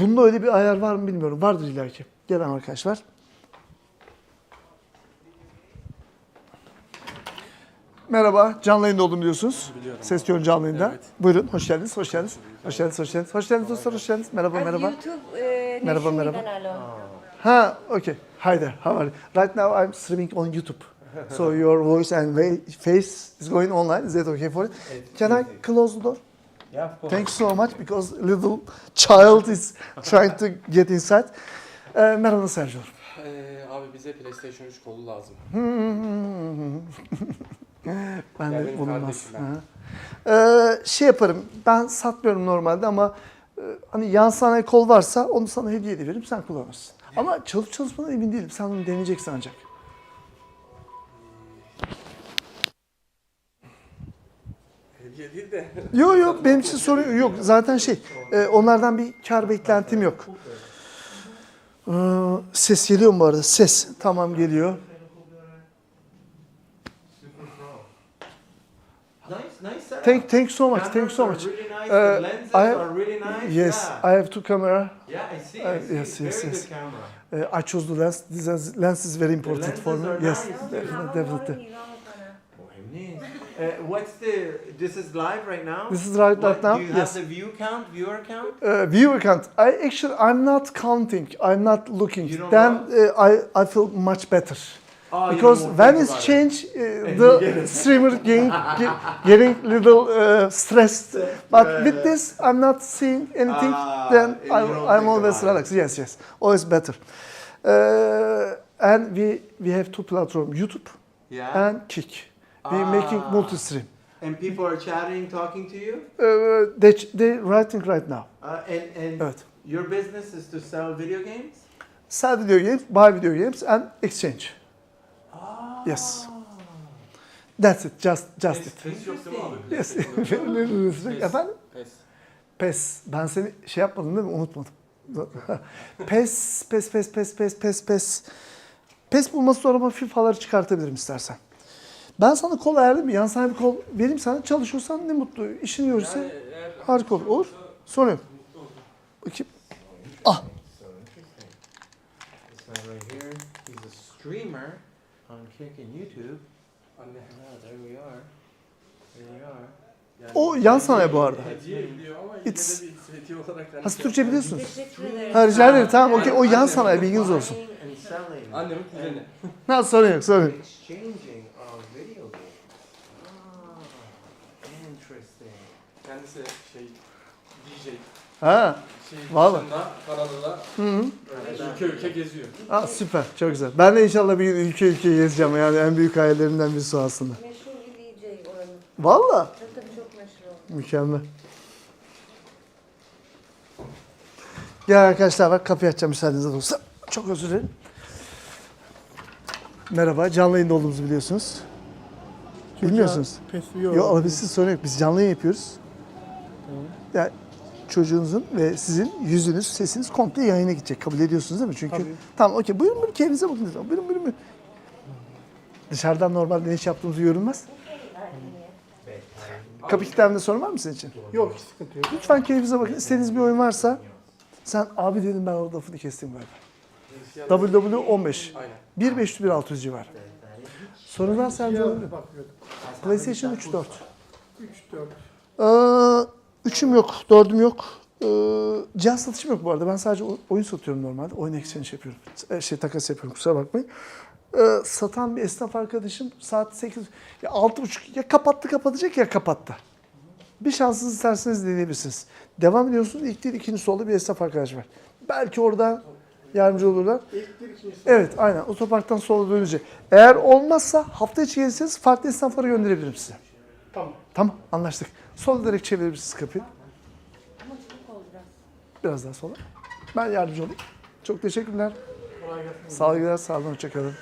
bunda öyle bir ayar var mı bilmiyorum. Vardır illaki. Gelen arkadaşlar. Merhaba, canlı yayında oldum diyorsunuz. Biliyorum. Ses Tonu canlı yayında. Evet. Buyurun, hoş geldiniz, hoş geldiniz. Hoş geldiniz, hoş geldiniz. Hoş geldiniz dostlar, hoş geldiniz. Merhaba, merhaba. YouTube e, Merhaba, merhaba. Ha, okay. Hi there, how are you? Right now I'm streaming on YouTube. So your voice and face is going online. Is that okay for you? Can I close the door? Yeah, of course. Thank you so much because little child is trying to get inside. Ee, merhaba Sergio. Ee, abi bize PlayStation 3 kolu lazım. Ben Ya de benim bulunmaz. kardeşim ben. Ha. Ee, şey yaparım. Ben satmıyorum normalde ama e, hani yan sanayi kol varsa onu sana hediye ediveririm sen kullanırsın. Ama çalışıp çalışmadan emin değilim. Sen onu deneyeceksin ancak. Değil de. Yok yok benim için sorun yok. Zaten şey e, onlardan bir kar beklentim yok. Ee, ses geliyor mu bu arada? Ses. Tamam geliyor. Thank, thank you so much. Thank you so much. Uh, I have-. Yes. I have two camera. yeah, I see. uh, I see. yes, yes, yes. Uh, I chose the lens. This is, lens is very important for me. Yes, definitely. Uh, what's the? This is live right now. This is right, What, right now. Do you have Yes. the view count, viewer count? Uh, viewer count. I actually I'm not counting. I'm not looking. Then uh, I I feel much better. Oh, because when it's about it. change, uh, the streamer getting, get, getting little uh, stressed. But with this, I'm not seeing anything. Ah, then I, I'm always it. relaxed. Yes, yes, always better. Uh, and we we have two platforms, YouTube Yeah. and Kick. Making Ah. multi-stream. and people are chatting, talking to you. Uh, they they writing right now. Uh, and and Evet. your business is to sell video games. Sell video games, buy video games, and exchange. Ah. Yes. That's it. Just just it. Pes yok değil mi abi? Yes. Pes. Efendim? Pes. Pes. Ben seni şey yapmadım değil mi? Unutmadım. pes, pes, pes, pes, pes, pes, pes. Pes bulması zor ama FIFA'ları çıkartabilirim istersen. Ben sana kol ayarlayayım. Yan sana bir kol vereyim sana. Çalışıyorsan ne mutlu. İşini görürse Yani harika olur. Olur. Sorun yok. Bakayım. Ah. Streamer on Kick and YouTube. There we are. There we are. Yani O yan sanayi bu arada. Hediye biliyor ama It's- yine de bir hediye olarak. hani Ha siz Türkçe biliyorsunuz. Ha rica ederim. Tamam okey. O yan sanayi bilginiz olsun. Annemin kuzeni. Ha sorun yok sorun yok. Exchanging of video games. Ah, interesting. Kendisi şey DJ. Ha. Şey, Vallahi. Kanada'da Hı -hı. böyle ülke ülke geziyor. Ha, süper. Çok güzel. Ben de inşallah bir gün ülke ülke gezeceğim. Yani en büyük hayallerimden birisi o aslında. Meşhur bir DJ oranın. Valla. Tabii tabii çok meşhur oldu. Mükemmel. Gel arkadaşlar bak kapıyı açacağım müsaadenizle olsa. Çok özür dilerim. Merhaba. Canlı yayında olduğumuzu biliyorsunuz. Bilmiyorsunuz. Pes Yok siz sorun yok. Biz canlı yayın yapıyoruz. Yani çocuğunuzun ve sizin yüzünüz, sesiniz komple yayına gidecek. Kabul ediyorsunuz değil mi? Çünkü Tabii. tamam okey. Buyurun buyurun keyfinize bakın. Buyurun buyurun. buyurun. Dışarıdan normalde ne iş yaptığımızı görünmez. Kapı kilitlenmede sorun var mı sizin için? Yok hiç sıkıntı yok. Lütfen keyfinize bakın. İstediğiniz bir oyun varsa sen abi dedim ben orada lafını kestim galiba. WW15. Aynen. 1500 1600 civarı. Varsa yardımcı olurum. Bakıyordum. PlayStation 3 4. 3 4. Ee, üçüm yok, dördüm yok. Ee, cihaz satışım yok bu arada. Ben sadece oyun satıyorum normalde. Oyun exchange yapıyorum. Ee, Şey takas yapıyorum kusura bakmayın. Ee, satan bir esnaf arkadaşım saat 8, ya 6.30 ya kapattı kapatacak ya kapattı. Bir şansınız isterseniz deneyebilirsiniz. Devam ediyorsunuz. İlk değil ikinci solda bir esnaf arkadaş var. Belki orada yardımcı olurlar. Evet aynen otoparktan sola dönünce. Eğer olmazsa hafta içi gelirseniz farklı esnaflara gönderebilirim size. Tamam. Tamam anlaştık. Sola direkt çevirebilirsiniz kapıyı. Ama ol biraz. Biraz daha sola. Ben yardımcı olayım. Çok teşekkürler. Kolay gelsin. Sağlıklar, sağ olun, hoşçakalın.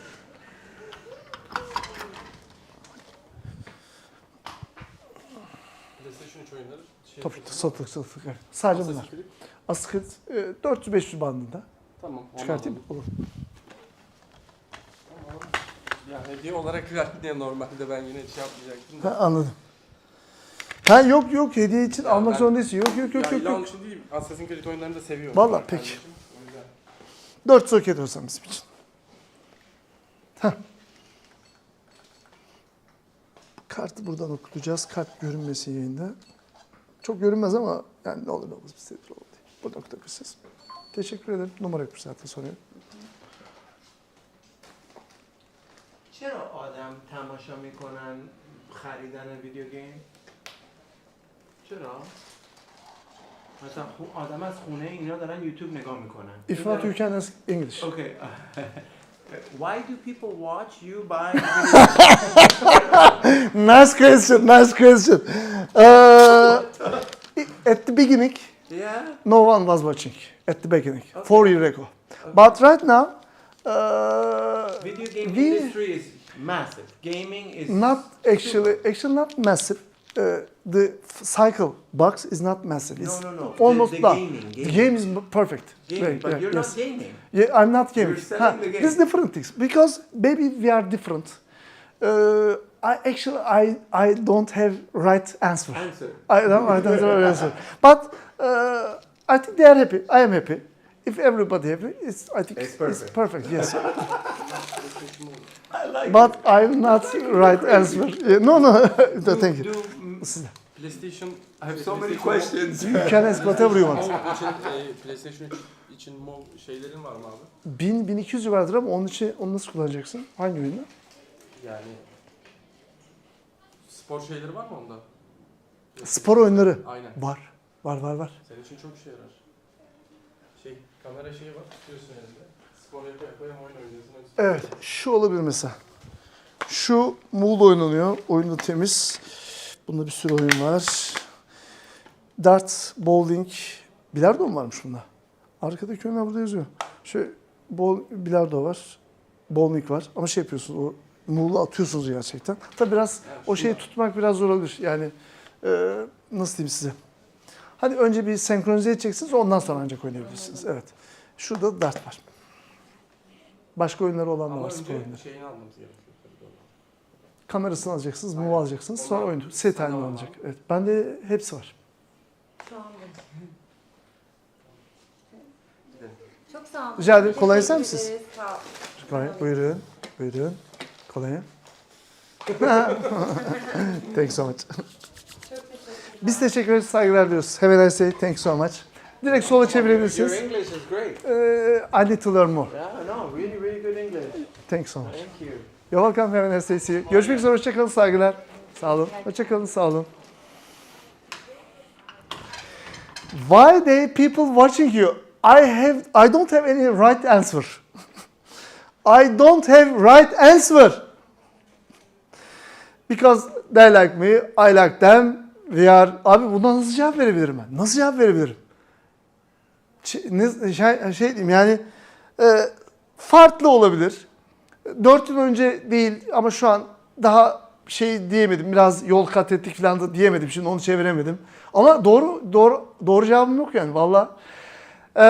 PlayStation 3 oyunları. Şey, Tabii satılık satılık. evet. Sadece bunlar. Assassin's Creed. Asıl e, 400-500 bandında. Tamam. Çıkartayım mı? Olur. Ya hediye olarak verdi diye normalde ben yine şey yapmayacaktım Ha, anladım. Ha yok yok hediye için almak ben- zorunda değilsin. Yok yok yok ya yok. illa onun yok. için değil. Assassin's Creed oyunlarını da seviyorum. Vallahi peki. kardeşim, o yüzden. 4 soket olsam bizim için. Heh. Kartı buradan okutacağız. Kart görünmesi yayında. Çok görünmez ama yani ne olur ne olmaz bir şeydir oldu. Buradan okutabilirsiniz. Teşekkür ederim. Numara yok zaten soruyorum. چرا آدم تماشا میکنن خریدن ویدیو گیم؟ چرا؟ مثلا خو- آدم از خونه اینا دارن یوتیوب نگاه میکنن If not you can ask English. Okay. Why do people watch you buy nice question, nice question. Uh, at the beginning, Yeah. no one was watching. At the beginning, four years ago. But right now, uh, Video game we industry is massive. Gaming is not actually, actually not massive. Uh, the cycle box is not massive. It's No, no, no. almost The- the done. gaming, The gaming. game is perfect. gaming, Right, but right, you're yes. not gaming. Yeah, I'm not gaming. You're selling Ha, the game. There's different things because maybe we are different. Uh, I actually I I don't have right answer. Answer. I don't I don't have answer. But uh, I think they are happy. I am happy. If everybody happy, it's I think It's perfect. perfect. Yes. I like But I'm not right answer. Yeah, no no. do, Thank you. PlayStation I have so many questions. You can ask whatever you want. İçin, e, PlayStation 3 için mov şeylerin var mı abi? 1000 1200 vardır ama onun için onu nasıl kullanacaksın? Hangi oyunda? Yani spor şeyleri var mı onda? Spor oyunları. Aynen. Var. Var var var. Senin için çok işe yarar. Şey, kamera şeyi var, tutuyorsun elinde. Spor yapa yapa hem oyun oynuyorsun. hem Evet, şu olabilir mesela. Şu Muğla oynanıyor. Oyun da temiz. Bunda bir sürü oyun var. Dart, bowling, bilardo mu varmış bunda? Arkadaki oyunlar burada yazıyor. Şöyle bol, bilardo var. Bowling var. Ama şey yapıyorsunuz, o Muğla atıyorsunuz gerçekten. Tabi biraz o şeyi tutmak biraz zor olabilir. Yani e, nasıl diyeyim size? Hadi önce bir senkronize edeceksiniz, ondan sonra ancak oynayabilirsiniz. Evet. Şurada dart var. Başka oyunları olan da Ama var, spor önce oyunları. şeyini almamız gerekiyor. tabii doğru. Kamerasını alacaksınız, Aynen. move alacaksınız, sonra Onlar oyun. Set halinde tamam alınacak. Evet. Bende hepsi var. Şu anda. Çok sağ olun. Rica ederim. Kolay Teşekkür ister misiniz? ederiz, Sağ olun. Buyurun. Buyurun. Kolay. Thanks so much. Biz teşekkür ederiz, saygılar diliyoruz. Have a nice day. Thanks so much. Direkt sola Your çevirebilirsiniz. English is great. Ee, I need to learn more. Yeah, no, really, really good English. Thanks so much. Thank you. You're welcome. Have a nice day. See you. Görüşmek üzere. Hoşçakalın. Saygılar. Sağ olun. Hoşçakalın. Sağ olun. Why they people watching you? I have I don't have any right answer. I don't have right answer. Because they like me, I like them. We are... Abi buna nasıl cevap verebilirim ben? Nasıl cevap verebilirim? Ne- şey, şey diyeyim yani e, farklı olabilir. 4 yıl önce değil ama şu an daha şey diyemedim. Biraz yol kat ettik falan da diyemedim. Şimdi onu çeviremedim. Ama doğru doğru doğru cevabım yok yani valla. Ee,